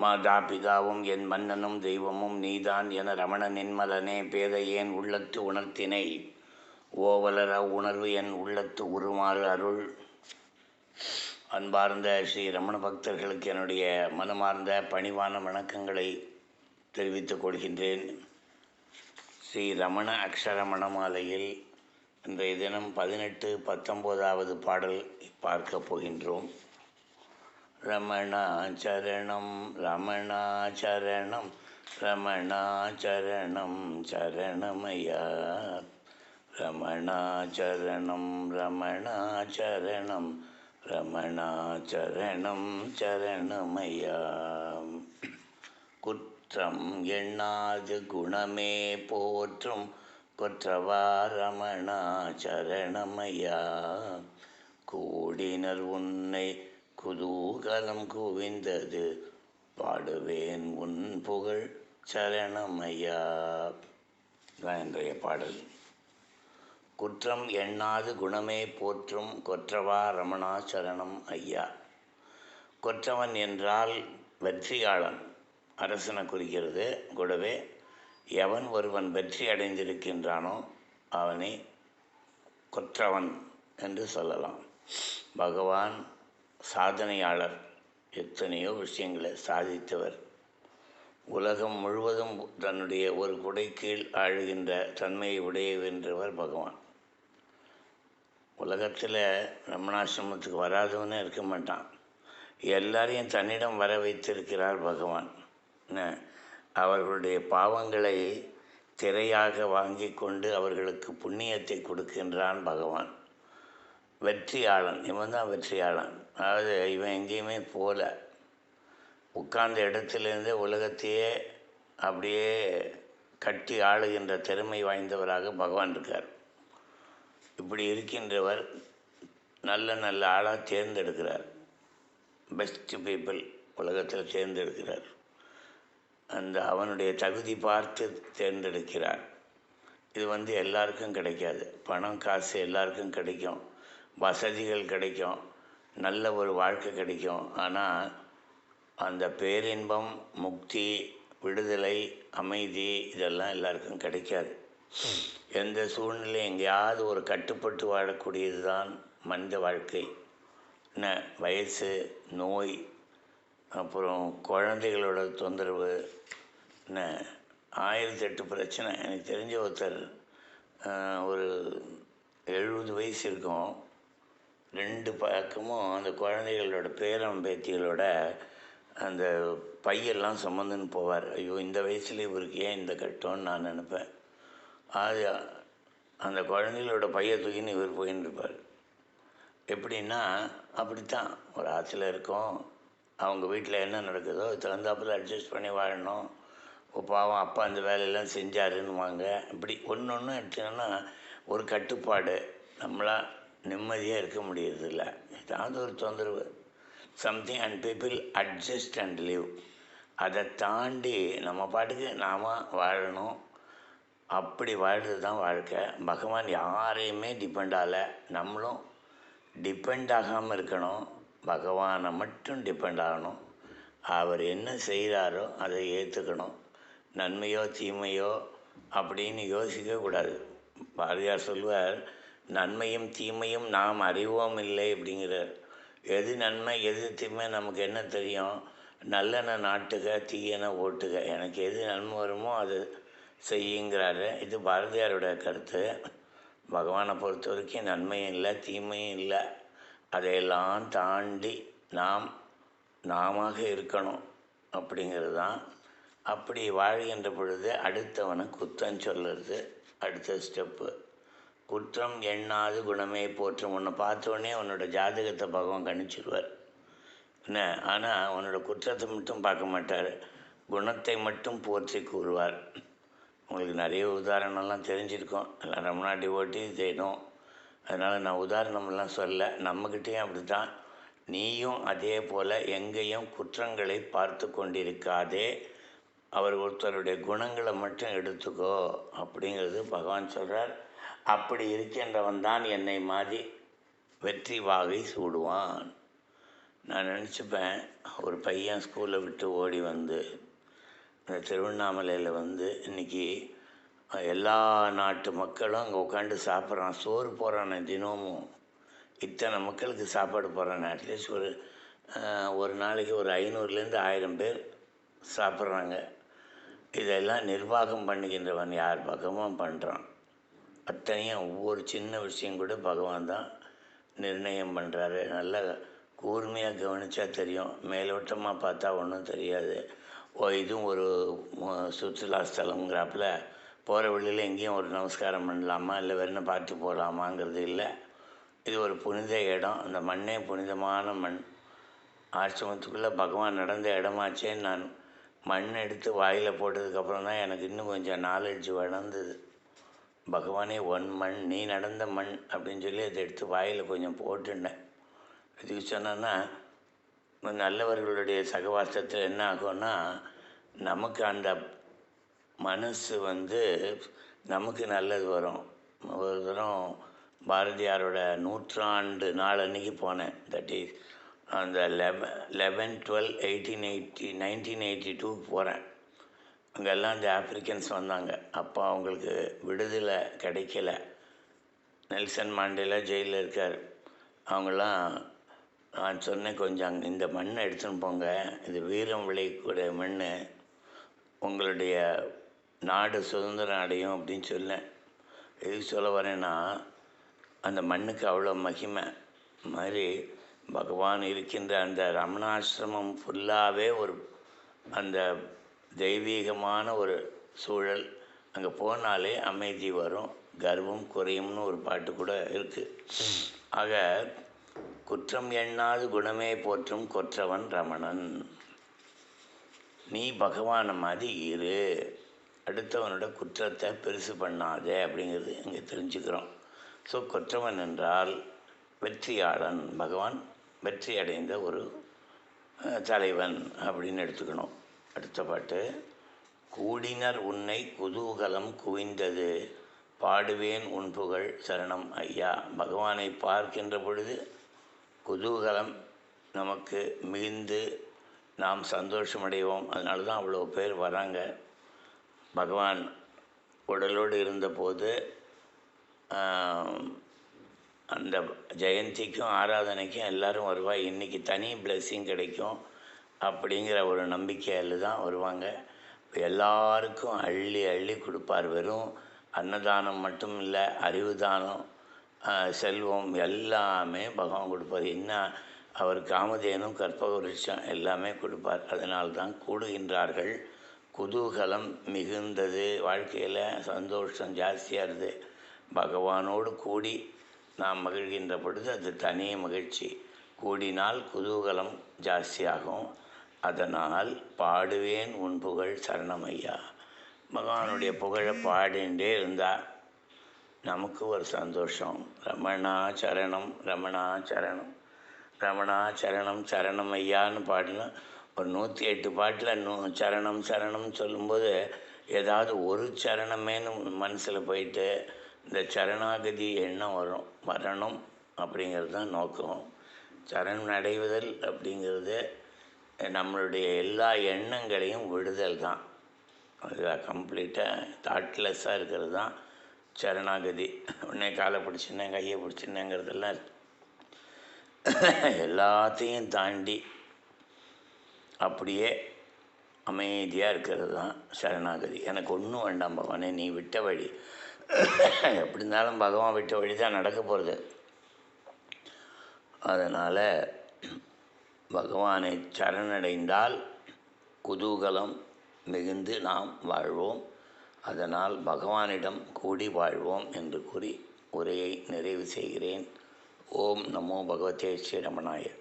மாதா பிதாவும் என் மன்னனும் தெய்வமும் நீதான் என ரமண நின்மலனே பேதையேன் உள்ளத்து உணர்த்தினை? ஓவலர உணர்வு என் உள்ளத்து உருமாறு அருள். அன்பார்ந்த ஸ்ரீ ரமண பக்தர்களுக்கு என்னுடைய மனமார்ந்த பணிவான வணக்கங்களை தெரிவித்துக் கொள்கின்றேன். ஸ்ரீ ரமண அக்ஷர மணமாலையில் இன்றைய தினம் பதினெட்டு பத்தொம்போதாவது பாடல் பார்க்க போகின்றோம். ரமணாச்சரணம் ரமணாச்சரணம் ரமணாச்சரணம் சரணமையா ரமணாச்சரணம் ரமணாச்சரணம் ரமணாச்சரணம் சரணமையா குற்றம் எண்ணாது குணமே போற்றும் கொற்றவா ரமணாச்சரணமையா கூடினர் உன்னை குதூகலம் குவிந்தது. பாடுவேன் உன் புகழ் சரணமையா. தான் இன்றைய பாடல். குற்றம் எண்ணாது குணமே போற்றும் கொற்றவா ரமணா சரணம் ஐயா. கொற்றவன் என்றால் வெற்றியாளன். அரசனை குறிக்கிறது. கூடவே எவன் ஒருவன் வெற்றி அடைந்திருக்கின்றானோ அவனை கொற்றவன் என்று சொல்லலாம். பகவான் சாதனையாளர். எத்தனையோ விஷயங்களை சாதித்தவர். உலகம் முழுவதும் தன்னுடைய ஒரு குடை கீழ் ஆழுகின்ற தன்மையை உடையவென்றவர் பகவான். உலகத்தில் ரமணாசிரமத்துக்கு வராதவனே இருக்க மாட்டான். எல்லாரையும் தன்னிடம் வர வைத்திருக்கிறார் பகவான். அவர்களுடைய பாவங்களை திரையாக வாங்கி கொண்டு அவர்களுக்கு புண்ணியத்தை கொடுக்கின்றான் பகவான். வெற்றியாளன் இவன் தான் வெற்றியாளன். அதாவது இவன் எங்கேயுமே போகல. உட்கார்ந்த இடத்துலேருந்தே உலகத்தையே அப்படியே கட்டி ஆளுகின்ற திறமை வாய்ந்தவராக பகவான் இருக்கார். இப்படி இருக்கின்றவர் நல்ல நல்ல ஆளாக தேர்ந்தெடுக்கிறார். பெஸ்ட் பீப்புள் உலகத்தில் தேர்ந்தெடுக்கிறார். அந்த அவனுடைய தகுதி பார்த்து தேர்ந்தெடுக்கிறார். இது வந்து எல்லாருக்கும் கிடைக்காது. பணம் காசு எல்லாருக்கும் கிடைக்கும். வசதிகள் கிடைக்கும் நல்ல ஒரு வாழ்க்கை கிடைக்கும். ஆனால் அந்த பேரின்பம் முக்தி விடுதலை அமைதி இதெல்லாம் எல்லாருக்கும் கிடைக்காது. எந்த சூழ்நிலை எங்கேயாவது ஒரு கட்டுப்பட்டு வாழக்கூடியது தான் மனித வாழ்க்கை. என்ன வயசு நோய் அப்புறம் குழந்தைகளோட தொந்தரவு என்ன ஆயிரத்தி எட்டு பிரச்சனை. எனக்கு தெரிஞ்ச ஒருத்தர் ஒரு எழுபது வயசு இருக்கும். ரெண்டு பக்கமும் அந்த குழந்தைகளோட பேரம் பேத்திகளோட அந்த பையெல்லாம் சுமந்துன்னு போவார். ஐயோ இந்த வயசுல இவருக்கு ஏன் இந்த கட்டம்னு நான் நினப்பேன். அது அந்த குழந்தைகளோட பைய தூக்கின்னு இவர் போயின்னு இருப்பார். எப்படின்னா அப்படித்தான். ஒரு ஆற்றுல இருக்கோம். அவங்க வீட்டில் என்ன நடக்குதோ தகுந்தாப்பில் அட்ஜஸ்ட் பண்ணி வாழணும். பாவம் அப்பா அந்த வேலையெல்லாம் செஞ்சாருன்னுவாங்க. இப்படி ஒன்று ஒன்று எடுத்தீங்கன்னா ஒரு கட்டுப்பாடு. நம்மளாக நிம்மதியாக இருக்க முடியறதில்ல. ஏதாவது ஒரு தொந்தரவு. Something and people adjust and live அதை தாண்டி நம்ம பாட்டுக்கு நாம் வாழணும். அப்படி வாழ்கிறது தான் வாழ்க்கை. பகவான் யாரையுமே டிபெண்ட் ஆகலை. நம்மளும் டிபெண்ட் ஆகாமல் இருக்கணும். பகவானை மட்டும் டிபெண்ட் ஆகணும். அவர் என்ன செய்கிறாரோ அதை ஏற்றுக்கணும் நன்மையோ தீமையோ அப்படின்னு யோசிக்கக்கூடாது. பாரதியார் சொல்வார் நன்மையும் தீமையும் நாம் அறிவோம் இல்லை அப்படிங்கிறார். எது நன்மை எது தீமை நமக்கு என்ன தெரியும்? நல்லெண்ண நாட்டுக தீயன ஓட்டுக. எனக்கு எது நன்மை வருமோ அது செய்யுங்கிறாரு. இது பாரதியாருடைய கருத்து. பகவானை பொறுத்த வரைக்கும் நன்மையும் இல்லை தீமையும் இல்லை. அதையெல்லாம் தாண்டி நாம் நாம இருக்கணும் அப்படிங்கிறது தான். அப்படி வாழ்கின்ற பொழுது அடுத்தவனை குத்தம் சொல்லுறது அடுத்த ஸ்டெப்பு குற்றம் எண்ணாது குணமே போற்றும். உன்னை பார்த்தோன்னே உன்னோட ஜாதகத்தை பகவான் கணிச்சிடுவார் என்ன? ஆனால் உன்னோட குற்றத்தை மட்டும் பார்க்க மாட்டார். குணத்தை மட்டும் போற்றி கூறுவார். உங்களுக்கு நிறைய உதாரணம்லாம் தெரிஞ்சிருக்கோம். எல்லாம் ரொம்ப நாட்டி ஓட்டி தேடும். அதனால் நான் உதாரணமெல்லாம் சொல்ல நம்மக்கிட்டேயும் அப்படி தான் நீயும் அதே போல் எங்கேயும் குற்றங்களை பார்த்து கொண்டிருக்காதே. அவர் ஒருத்தருடைய குணங்களை மட்டும் எடுத்துக்கோ. அப்படிங்கிறது பகவான் சொல்கிறார் அப்படி இருக்கின்றவன் தான் என்னை மாதிரி வெற்றி வாகை சூடுவான். நான் நினச்சிப்பேன் ஒரு பையன் ஸ்கூலை விட்டு ஓடி வந்து இந்த திருவண்ணாமலையில் வந்து இன்றைக்கி எல்லா நாட்டு மக்களும் அங்கே உட்காந்து சாப்பிட்றான். சோறு போடுறானே தினமும். இத்தனை மக்களுக்கு சாப்பாடு போகிறானே அட்லீஸ்ட் ஒரு ஒரு நாளைக்கு ஒரு ஐநூறுலேருந்து ஆயிரம் பேர் சாப்பிட்றாங்க. இதெல்லாம் நிர்வாகம் பண்ணுகின்றவன் யார்? பக்கமும் பண்ணுறான் அத்தனையும் ஒவ்வொரு சின்ன விஷயம் கூட பகவான் தான் நிர்ணயம் பண்ணுறாரு நல்லா கூர்மையாக கவனித்தா தெரியும். மேலோட்டமாக பார்த்தா ஒன்றும் தெரியாது. ஓ இதுவும் ஒரு சுற்றுலா ஸ்தலங்கிறாப்புல போகிற வழியில் எங்கேயும் ஒரு நமஸ்காரம் பண்ணலாமா? இல்லை வெறும் பார்த்து போகலாமாங்கிறது இல்லை. இது ஒரு புனித இடம். அந்த மண்ணே புனிதமான மண். ஆசிரமத்துக்குள்ளே பகவான் நடந்த இடமாச்சே நான் மண் எடுத்து வாயில் போட்டதுக்கப்புறம் தான் எனக்கு இன்னும் கொஞ்சம் நாலேஜ் வளர்ந்தது. பகவானே ஒன் மண் நீ நடந்த மண் அப்படின்னு சொல்லி அதை எடுத்து வாயில் கொஞ்சம் போட்டுட்டேன். இதுக்கு சொன்னேன்னா நல்லவர்களுடைய சகவாசத்தில் என்ன ஆகும்னா நமக்கு அந்த மனசு வந்து நமக்கு நல்லது வரும். ஒரு தரம் பாரதியாரோட நூற்றாண்டு நாள் அன்றைக்கி போனேன். தட் இஸ் அந்த eleven eleven twelve eighteen eighty nineteen eighty டூக்கு போகிறேன் அங்கெல்லாம் இந்த ஆப்பிரிக்கன்ஸ் வந்தாங்க. அப்போ அவங்களுக்கு விடுதலை கிடைக்கல. நெல்சன் மாண்டேலா ஜெயிலில் இருக்கார். அவங்களாம் நான் சொன்னேன் கொஞ்சம் இந்த மண்ணை எடுத்துன்னு போங்க. இது வீரம் விளையக்கூடிய மண் உங்களுடைய நாடு சுதந்திரம் அடையும் அப்படின்னு சொன்னேன். எதுக்கு சொல்ல வரேன்னா அந்த மண்ணுக்கு அவ்வளோ மகிமை. மாதிரி பகவான் இருக்கின்ற அந்த ரமணாசிரமம் ஃபுல்லாகவே ஒரு அந்த தெய்வீகமான ஒரு சூழல் அங்கே போனாலே அமைதி வரும். கர்வம் குறையும்னு ஒரு பாட்டு கூட இருக்குது ஆக குற்றம் எண்ணாது குணமே போற்றும் கொற்றவன் ரமணன். நீ பகவானை மாதிரி இரு. அடுத்தவனோட குற்றத்தை பெருசு பண்ணாதே அப்படிங்கிறது இங்கே தெரிஞ்சுக்கிறோம். ஸோ கொற்றவன் என்றால் வெற்றியாளன் பகவான் வெற்றி அடைந்த ஒரு தலைவன் அப்படின்னு எடுத்துக்கணும். அடுத்த பாட்டு. கூடினர் உன்னை குதூகலம் குவிந்தது பாடுவேன் உன் புகழ் சரணம் ஐயா பகவானை பார்க்கின்ற பொழுது குதூகலம் நமக்கு மிகுந்து நாம் சந்தோஷமடைவோம். அதனால தான் அவ்வளோ பேர் வராங்க. பகவான் உடலோடு இருந்தபோது அந்த ஜெயந்திக்கும் ஆராதனைக்கும் எல்லாரும் வருவாய். இன்றைக்கி தனி பிளெஸ்ஸிங் கிடைக்கும். அப்படிங்கிற ஒரு நம்பிக்கையில் தான் வருவாங்க. எல்லாருக்கும் அள்ளி அள்ளி கொடுப்பார். வெறும் அன்னதானம் மட்டும் இல்லை அறிவு தானம் செல்வம் எல்லாமே பகவான் கொடுப்பார். என்ன அவர் காமதேனும் கற்பக எல்லாமே கொடுப்பார். அதனால்தான் கூடுகின்றார்கள். குதூகலம் மிகுந்தது. வாழ்க்கையில் சந்தோஷம் ஜாஸ்தியாக இருது. பகவானோடு கூடி நாம் மகிழ்கின்ற பொழுது அது தனி மகிழ்ச்சி. கூடினால் குதூகலம் ஜாஸ்தியாகும். அதனால் பாடுவேன் உன் புகழ் சரணமையா. பகவானுடைய புகழை பாடிண்டே இருந்தால் நமக்கு ஒரு சந்தோஷம். ரமணா சரணம் ரமணா சரணம் ரமணா சரணம் சரணம் ஐயான்னு பாடினா ஒரு நூற்றி எட்டு பாட்டில் நூ சரணம் சரணம் சொல்லும்போது ஏதாவது ஒரு சரணமேன்னு மனசில் போயிட்டு இந்த சரணாகதி எண்ணம் வரும் வரணும் அப்படிங்கிறது தான் நோக்கம். சரணம் அடைவதல் அப்படிங்கிறது நம்மளுடைய எல்லா எண்ணங்களையும் விடுதல் தான். அதுதான் கம்ப்ளீட்டாக தாட்லெஸ்ஸாக இருக்கிறது தான் சரணாகதி. உடனே காலை பிடிச்சினேன் கையை பிடிச்சினேங்கிறதெல்லாம் எல்லாத்தையும் தாண்டி அப்படியே அமைதியாக இருக்கிறது தான் சரணாகதி. எனக்கு ஒன்றும் வேண்டாம் பகவானே நீ விட்ட வழி. எப்படி இருந்தாலும் பகவான் விட்ட வழி தான் நடக்க போகிறது அதனால் பகவானை சரணடைந்தால் குதூகலம் மிகுந்து நாம் வாழ்வோம். அதனால் பகவானிடம் கூடி வாழ்வோம் என்று கூறி உரையை நிறைவு செய்கிறேன். ஓம் நமோ பகவதே ஸ்ரீரமணாயர்